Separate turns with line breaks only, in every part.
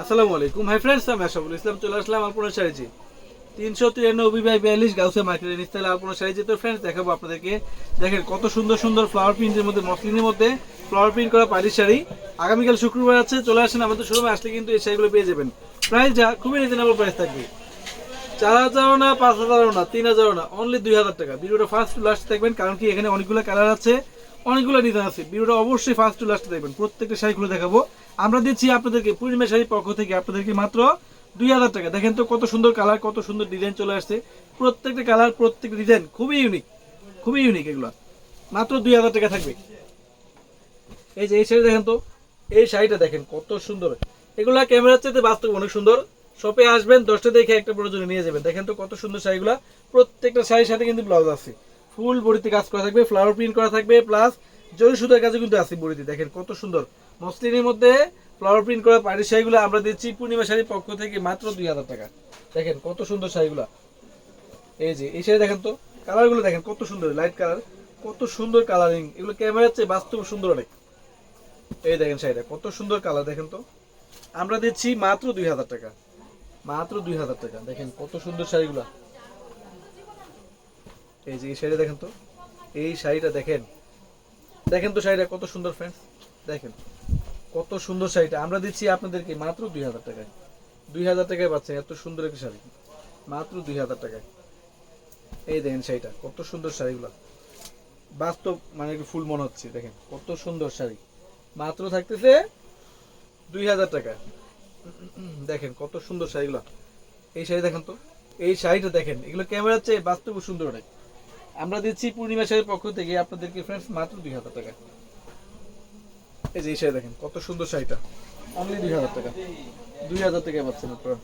আসসালামু আলাইকুম। Hi friends আমি আশাফুল ইসলাম চলে আসলাম আলপনা শাড়িজি তিনশো তিরানব্বই বাই বিয়াল্লিশ গাউসে মার্কেটের নিস্তালে আলপনা শাড়িজি তো ফ্রেন্ডস দেখাবো আপনাদেরকে। দেখেন কত সুন্দর সুন্দর ফ্লাওয়ার প্রিন্টের মধ্যে, মসলিনের মধ্যে ফ্লাওয়ার প্রিন্ট করা পাড়ির শাড়ি। আগামীকাল শুক্রবার আছে, চলে আসেন আমাদের শোরুমে আসলে কিন্তু এই শাড়িগুলো পেয়ে যাবেন। প্রাইস যা, খুবই রিজনেবল প্রাইস থাকবে। চার হাজারও না, পাঁচ হাজারও না, তিন হাজারও না অনলি দুই হাজার টাকা। ভিডিওটা ফার্স্ট টু লাস্ট দেখবেন, কারণ কি এখানে অনেকগুলো কালার আছে, অনেকগুলো ডিজাইন আছে। ভিডিওটা অবশ্যই ফার্স্ট টু লাস্ট দেখবেন। প্রত্যেকটা শাড়িগুলো দেখাবো। আমরা দিচ্ছি আপনাদেরকে পূর্ণিমা শাড়ির পক্ষ থেকে আপনাদেরকে মাত্র দুই হাজার টাকা। দেখেন তো কত সুন্দর কালার, কত সুন্দর ডিজাইন চলে আসছে। প্রত্যেকটা কালার, প্রত্যেকটা ডিজাইন খুবই ইউনিক খুবই ইউনিক এগুলো। মাত্র দুই হাজার টাকা থাকবে। এই যে এই শাড়ি দেখেন তো, এই শাড়িটা দেখেন কত সুন্দর। এগুলা ক্যামেরার চাইতে বাস্তব অনেক সুন্দর। শপে আসবেন, দশটা দেখে একটা প্রয়োজনে নিয়ে যাবেন। দেখেন তো কত সুন্দর শাড়িগুলো। প্রত্যেকটা শাড়ির সাথে কিন্তু ব্লাউজ আছে। ফুল বড়িতে কাজ করা থাকবে ফ্লাওয়ার প্রিন্ট করা থাকবে প্লাস জরি সুতার কাজও কিন্তু আছে বড়িতে। দেখেন কত সুন্দর। মসলিনের মধ্যে ফ্লাওয়ার প্রিন্ট করা পাড়ির শাড়িগুলো আমরা দিচ্ছি পূর্ণিমা শাড়ির পক্ষ থেকে মাত্র দুই হাজার টাকা। দেখেন কত সুন্দর শাড়িগুলো। এই যে, এই শাড়ি দেখেন তো, কালারগুলো দেখেন কত সুন্দর লাইট কালার কত সুন্দর কালারিং এগুলো ক্যামেরার চেয়ে বাস্তব সুন্দর অনেক। এই দেখেন শাড়িটা, কত সুন্দর কালার দেখেন তো। আমরা দিচ্ছি মাত্র দুই হাজার টাকা। মাত্র দুই হাজার টাকা, দেখেন কত সুন্দর শাড়িগুলা। এই যে, এই শাড়ি দেখেন তো। এই শাড়িটা দেখেন। দেখেন তো শাড়িটা কত সুন্দর ফ্রেন্ডস দেখেন। কত সুন্দর শাড়িটা। আমরা দিচ্ছি আপনাদেরকে মাত্র দুই হাজার টাকায়। দুই হাজার টাকায় পাচ্ছেন, এত সুন্দর একটা শাড়ি। মাত্র দুই হাজার টাকায়। এই দেখেন শাড়িটা, কত সুন্দর শাড়িগুলো। বাস্তব মানে একটু ফুল মনে হচ্ছে, দেখেন, কত সুন্দর শাড়ি। মাত্র থাকতেছে দুই হাজার টাকা। দেখেন, কত সুন্দর শাড়িগুলো। এই শাড়ি দেখেন তো, এই শাড়িটা দেখেন, এগুলো ক্যামেরার চেয়ে বাস্তব সুন্দর অনেক আমরা দিচ্ছি পূর্ণিমা শাড়ির পক্ষ থেকে আপনাদেরকে ফ্রেন্ডস মাত্র দুই হাজার টাকা। এই যে এই শাড়ি দেখেন, কত সুন্দর শাড়িটা। অনলি দুই হাজার টাকা। দুই হাজার টাকায় পাচ্ছেন আপনারা।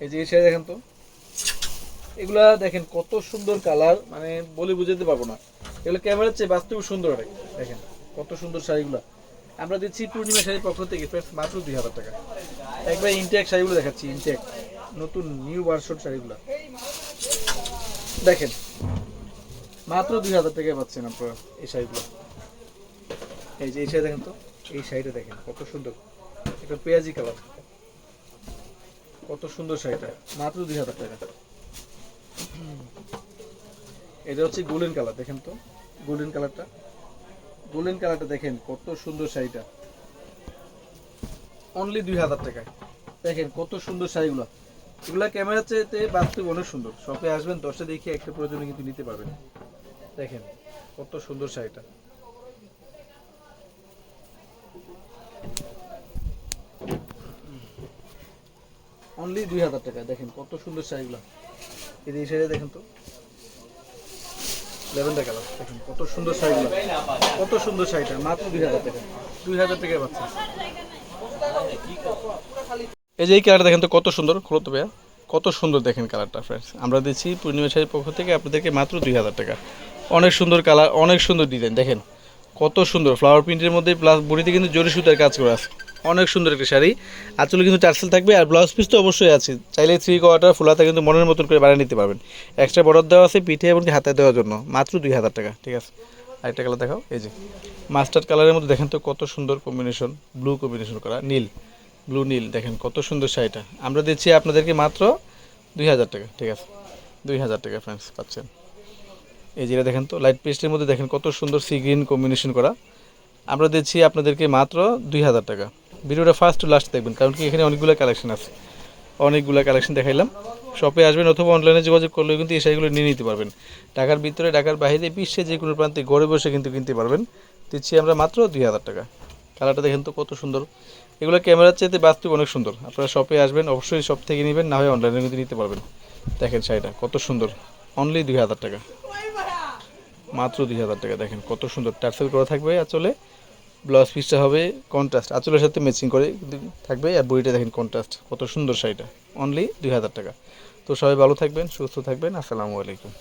এই যে এই শাড়ি দেখেন তো। এগুলা দেখেন কত সুন্দর কালার মানে বলে বুঝাতে পারব না। এগুলো ক্যামেরার চেয়ে বাস্তব সুন্দর অনেক। দেখেন, কত সুন্দর শাড়িগুলো। আমরা দিচ্ছি পূর্ণিমা শাড়ির পক্ষ থেকে মাত্র দুই হাজার টাকা। একবার ইনটেক শাড়িগুলো দেখাচ্ছি ইনটেক নতুন নিউ ভার্সন শাড়িগুলো। দেখেন, মাত্র দুই হাজার টাকায় পাচ্ছেন আপনারা এই শাড়িগুলো। এই যে এই শাড়ি দেখেন তো। এই শাড়িটা দেখেন, কত সুন্দর। এটা পেঁয়াজি কালার। কত সুন্দর শাড়িটা, মাত্র দুই হাজার টাকা। এটা হচ্ছে গোল্ডেন কালার, দেখেন তো, গোল্ডেন কালারটা। গোল্ডেন কালারটা দেখেন, কত সুন্দর শাড়িটা। অনলি দুই হাজার টাকায়। দেখেন, কত সুন্দর শাড়িগুলো। এগুলা ক্যামেরার চেয়েতে বাস্তব অনেক সুন্দর। শপে আসবেন, দশটা দেখে একটা প্রয়োজনে কিন্তু নিতে পারবেন। দেখেন, কত সুন্দর শাড়িটা। অনলি দুই হাজার টাকা, দেখেন কত সুন্দর শাড়িগুলো। এই যে এই শাড়ি দেখেন তো। লেভেন্ডার কালার দেখুন কত সুন্দর শাড়িগুলো। কত সুন্দর শাড়িটা, মাত্র দুই হাজার টাকা। দুই হাজার টাকায় পাচ্ছে এই যে এই কালারটা দেখেন তো কত সুন্দর খোলো তো ভাইয়া। কত সুন্দর দেখেন কালারটা ফ্রেন্ডস আমরা দিচ্ছি পূর্ণিমা শাড়ির পক্ষ থেকে আপনাদেরকে মাত্র দুই হাজার টাকা। অনেক সুন্দর কালার অনেক সুন্দর ডিজাইন দেখেন। কত সুন্দর ফ্লাওয়ার প্রিন্টের মধ্যে প্লাস বডিতে কিন্তু জরি সুতার কাজ করা আছে। অনেক সুন্দর একটা শাড়ি। আঁচলে কিন্তু টার্সেল থাকবে আর ব্লাউজ পিস তো অবশ্যই আছে। চাইলে থ্রি কোয়ার্টার ফুলাতে কিন্তু মনের মতন করে বানিয়ে নিতে পারবেন। এক্সট্রা বর্ডার দেওয়া আছে পিঠে এবং হাতে দেওয়ার জন্য। মাত্র দুই হাজার টাকা, ঠিক আছে? আরেকটা কালার দেখাও, এই যে। মাস্টার্ড কালারের মধ্যে দেখেন তো কত সুন্দর কম্বিনেশন ব্লু কম্বিনেশন করা, নীল। ব্লু নীল, দেখেন কত সুন্দর শাড়িটা। আমরা দিচ্ছি আপনাদেরকে মাত্র দুই হাজার টাকা, ঠিক আছে? দুই হাজার টাকা ফ্রেন্ডস পাচ্ছেন। এই যেটা দেখেন তো লাইট পেস্টের মধ্যে দেখেন কত সুন্দর সি গ্রিন কম্বিনেশন করা। আমরা দিচ্ছি আপনাদেরকে মাত্র দুই হাজার টাকা। ভিডিওটা ফার্স্ট টু লাস্ট দেখবেন, কারণ কি এখানে অনেকগুলো কালেকশন আছে। অনেকগুলো কালেকশন দেখাইলাম। শপে আসবেন অথবা অনলাইনে যোগাযোগ করলেও কিন্তু এই শাড়িগুলো নিয়ে নিতে পারবেন। ঢাকার ভিতরে, ঢাকার বাইরে, বিশ্বে যে কোনো প্রান্তে ঘরে বসে কিন্তু কিনতে পারবেন। দিচ্ছি আমরা মাত্র দুই হাজার টাকা। কালারটা দেখেন তো কত সুন্দর। এগুলো ক্যামেরার চাইতে বাস্তব অনেক সুন্দর। আপনারা শপে আসবেন, অবশ্যই শপ থেকে নেবেন, না হয় অনলাইনে কিন্তু নিতে পারবেন। দেখেন শাড়িটা কত সুন্দর। অনলি দুই হাজার টাকা। মাত্র দুই হাজার টাকা, দেখেন কত সুন্দর। টার্সেল করা থাকবে আঁচলে। ব্লাউজ পিসটা হবে কন্ট্রাস্ট আঁচলের সাথে ম্যাচিং করে থাকবে আর বইটা দেখেন কন্ট্রাস্ট কত সুন্দর শাড়িটা। অনলি দুই হাজার টাকা। তো সবাই ভালো থাকবেন, সুস্থ থাকবেন, আসসালামু আলাইকুম।